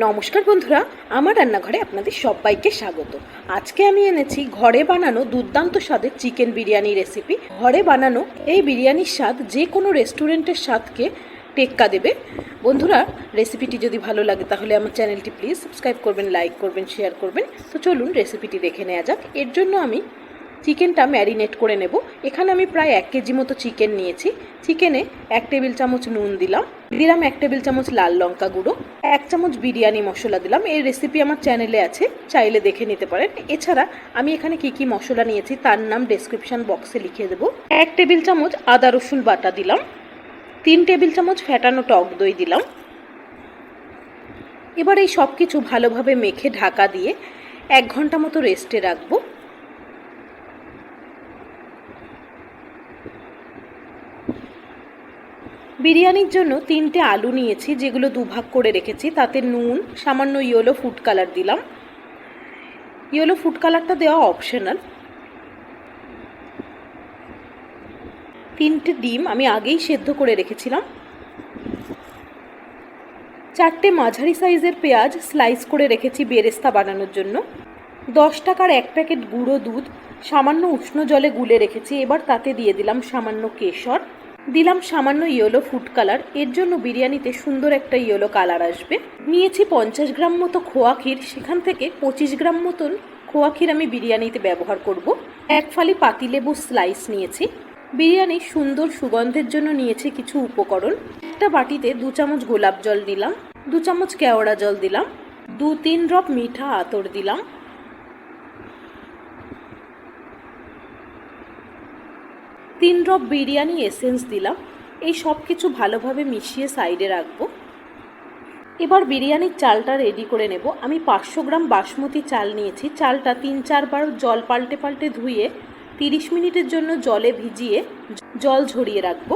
নমস্কার বন্ধুরা, আমার রান্নাঘরে আপনাদের সবাইকে স্বাগত। আজকে আমি এনেছি ঘরে বানানো দুর্দান্ত স্বাদের চিকেন বিরিয়ানি রেসিপি ঘরে বানানো এই বিরিয়ানির স্বাদ যে কোনো রেস্টুরেন্টের স্বাদকে টেক্কা দেবে। বন্ধুরা রেসিপিটি যদি ভালো লাগে তাহলে আমার চ্যানেলটি প্লিজ সাবস্ক্রাইব করবেন, লাইক করবেন শেয়ার করবেন। তো চলুন রেসিপিটি দেখে নেওয়া যাক। এর জন্য আমি চিকেনটা ম্যারিনেট করে নেব। এখানে আমি প্রায় এক কেজি মতো চিকেন নিয়েছি। চিকেনে এক টেবিল চামচ নুন দিলাম। দিলাম এক টেবিল চামচ লাল লঙ্কা গুঁড়ো। এক চামচ বিরিয়ানি মশলা দিলাম। এই রেসিপি আমার চ্যানেলে আছে, চাইলে দেখে নিতে পারেন। এছাড়া আমি এখানে কি কি মশলা নিয়েছি তার নাম ডেসক্রিপশন বক্সে লিখে দেবো। এক টেবিল চামচ আদা রসুন বাটা দিলাম। তিন টেবিল চামচ ফ্যাটানো টক দই দিলাম। এবার এই সব কিছু ভালোভাবে মেখে ঢাকা দিয়ে এক ঘণ্টা মতো রেস্টে রাখব। বিরিয়ানির জন্য তিনটে আলু নিয়েছি, যেগুলো দুভাগ করে রেখেছি। তাতে নুন, সামান্য ইয়েলো ফুড কালার দিলাম। ইয়েলো ফুড কালারটা দেওয়া অপশনাল তিনটে ডিম আমি আগেই সেদ্ধ করে রেখেছিলাম। চারটে মাঝারি সাইজের পেঁয়াজ স্লাইস করে রেখেছি বেরেস্তা বানানোর জন্য। দশ টাকার এক প্যাকেট গুঁড়ো দুধ, সামান্য উষ্ণ জলে গুলে রেখেছি। এবার তাতে দিয়ে দিলাম সামান্য কেশর। দিলাম সামান্য ইয়েলো ফুড কালার। এর জন্য বিরিয়ানিতে সুন্দর একটা ইয়েলো কালার আসবে। নিয়েছি পঞ্চাশ গ্রাম মতো খোয়া ক্ষীর। সেখান থেকে পঁচিশ গ্রাম মতন খোয়া ক্ষীর আমি বিরিয়ানিতে ব্যবহার করব। এক ফালি পাতিলেবু স্লাইস নিয়েছি। বিরিয়ানির সুন্দর সুগন্ধের জন্য নিয়েছি কিছু উপকরণ। একটা বাটিতে দু চামচ গোলাপ জল দিলাম। দু চামচ কেওড়া জল দিলাম। দু তিন ড্রপ মিঠা আতর দিলাম। তিন ড্রপ বিরিয়ানি এসেন্স দিলাম। এই সব কিছু ভালোভাবে মিশিয়ে সাইডে রাখব। এবার বিরিয়ানির চালটা রেডি করে নেব। আমি পাঁচশো গ্রাম বাসমতি চাল নিয়েছি। চালটা তিন চারবার জল পাল্টে পাল্টে ধুয়ে তিরিশ মিনিটের জন্য জলে ভিজিয়ে জল ঝরিয়ে রাখব।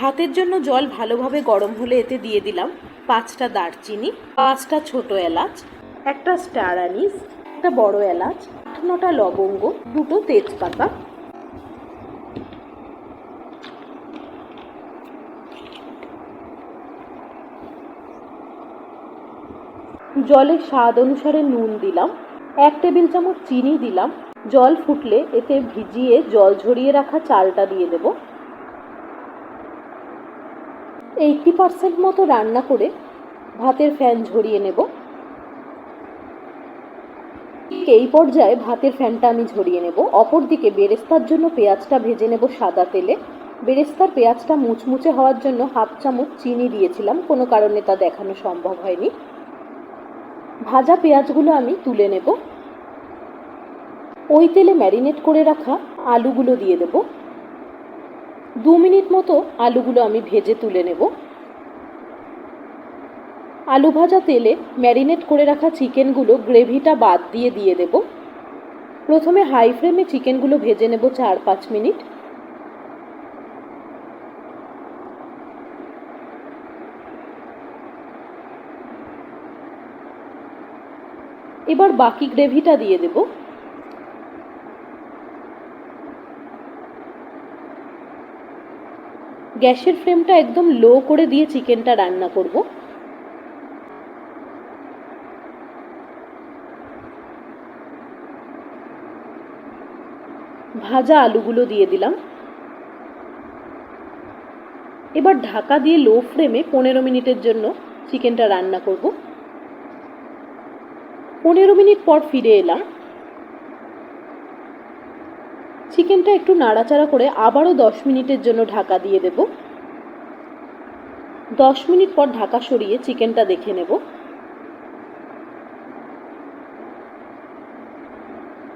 ভাতের জন্য জল ভালোভাবে গরম হলে এতে দিয়ে দিলাম পাঁচটা দারচিনি, পাঁচটা ছোট এলাচ, একটা স্টার আনিস একটা বড় এলাচ, আট নটা লবঙ্গ, দুটো তেজপাতা জলে স্বাদ অনুসারে নুন দিলাম, এক টেবিল চামচ চিনি দিলাম, জল ফুটলে এতে ভিজিয়ে জল ঝরিয়ে রাখা চালটা দিয়ে দেব। এইটটি পার্সেন্ট মতো রান্না করে ভাতের ফ্যান ঝরিয়ে নেব। এই পর্যায়ে ভাতের ফ্যানটা আমি ঝরিয়ে নেব। অপরদিকে বেরেস্তার জন্য পেঁয়াজটা ভেজে নেব সাদা তেলে। বেরেস্তার পেঁয়াজটা মুচমুচে হওয়ার জন্য হাফ চামচ চিনি দিয়েছিলাম, কোনো কারণে তা দেখানো সম্ভব হয়নি। ভাজা পেঁয়াজগুলো আমি তুলে নেব। ওই তেলে ম্যারিনেট করে রাখা আলুগুলো দিয়ে দেব। দু মিনিট মতো আলুগুলো আমি ভেজে তুলে নেব। আলু ভাজা তেলে ম্যারিনেট করে রাখা চিকেনগুলো গ্রেভিটা বাদ দিয়ে দিয়ে দেব। প্রথমে হাই ফ্লেমে চিকেনগুলো ভেজে নেব চার পাঁচ মিনিট। এবার বাকি গ্রেভিটা দিয়ে দেব। গ্যাসের ফ্লেমটা একদম লো করে দিয়ে চিকেনটা রান্না করব। ভাজা আলুগুলো দিয়ে দিলাম। এবার ঢাকা দিয়ে লো ফ্লেমে পনেরো মিনিটের জন্য চিকেনটা রান্না করব। পনেরো মিনিট পর ফিরে এলাম। চিকেনটা একটু নাড়াচাড়া করে আবারও দশ মিনিটের জন্য ঢাকা দিয়ে দেব। দশ মিনিট পর ঢাকা সরিয়ে চিকেনটা দেখে নেব।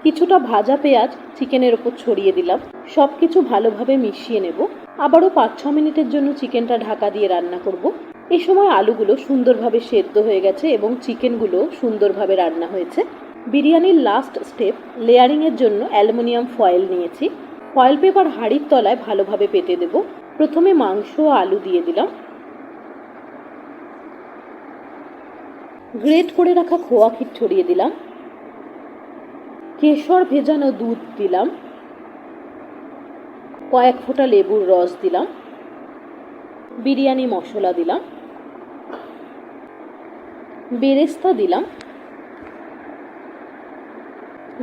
কিছুটা ভাজা পেঁয়াজ চিকেনের ওপর ছড়িয়ে দিলাম। সব কিছু ভালোভাবে মিশিয়ে নেব। আবারও পাঁচ ছ মিনিটের জন্য চিকেনটা ঢাকা দিয়ে রান্না করব। এই সময় আলুগুলো সুন্দরভাবে সেদ্ধ হয়ে গেছে এবং চিকেনগুলো সুন্দরভাবে রান্না হয়েছে। বিরিয়ানির লাস্ট স্টেপ লেয়ারিংয়ের জন্য অ্যালুমিনিয়াম ফয়েল নিয়েছি। ফয়েল পেপার হাঁড়ির তলায় ভালোভাবে পেতে দেব। প্রথমে মাংস ও আলু দিয়ে দিলাম। গ্রেট করে রাখা খোয়া ক্ষীর ছড়িয়ে দিলাম। কেশর ভেজানো দুধ দিলাম। কয়েক ফোঁটা লেবুর রস দিলাম। বিরিয়ানি মশলা দিলাম। বেরেস্তা দিলাম।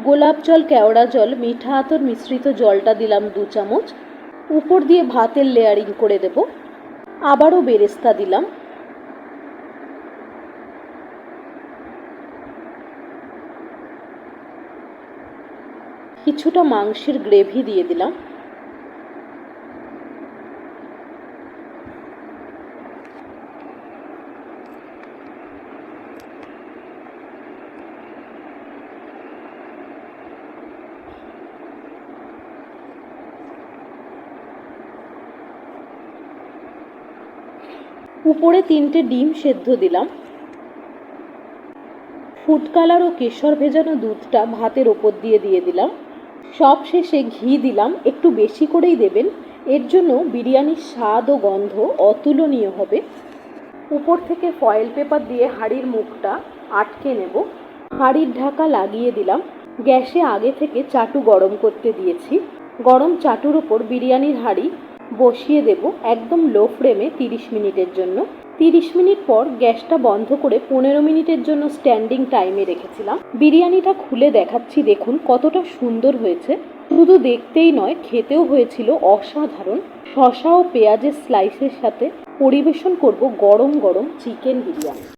গোলাপ জল, কেওড়া জল, মিঠা আতর মিশ্রিত জলটা দিলাম দু চামচ। উপর দিয়ে ভাতের লেয়ারিং করে দেব। আবারও বেরেস্তা দিলাম। কিছুটা মাংসের গ্রেভি দিয়ে দিলাম। উপরে তিনটে ডিম সেদ্ধ দিলাম। ফুড কালার ও কেশর ভেজানো দুধটা ভাতের ওপর দিয়ে দিয়ে দিলাম। সব শেষে ঘি দিলাম, একটু বেশি করেই দেবেন। এর জন্য বিরিয়ানির স্বাদ ও গন্ধ অতুলনীয় হবে। উপর থেকে ফয়েল পেপার দিয়ে হাঁড়ির মুখটা আটকে নেব। হাঁড়ির ঢাকা লাগিয়ে দিলাম। গ্যাসে আগে থেকে চাটু গরম করতে দিয়েছি। গরম চাটুর ওপর বিরিয়ানির হাঁড়ি বসিয়ে দেব একদম লো ফ্লেমে তিরিশ মিনিটের জন্য। তিরিশ মিনিট পর গ্যাসটা বন্ধ করে পনেরো মিনিটের জন্য স্ট্যান্ডিং টাইমে রেখেছিলাম। বিরিয়ানিটা খুলে দেখাচ্ছি, দেখুন কতটা সুন্দর হয়েছে। শুধু দেখতেই নয়, খেতেও হয়েছিল অসাধারণ। শশা ও পেঁয়াজের স্লাইসের সাথে পরিবেশন করব গরম গরম চিকেন বিরিয়ানি।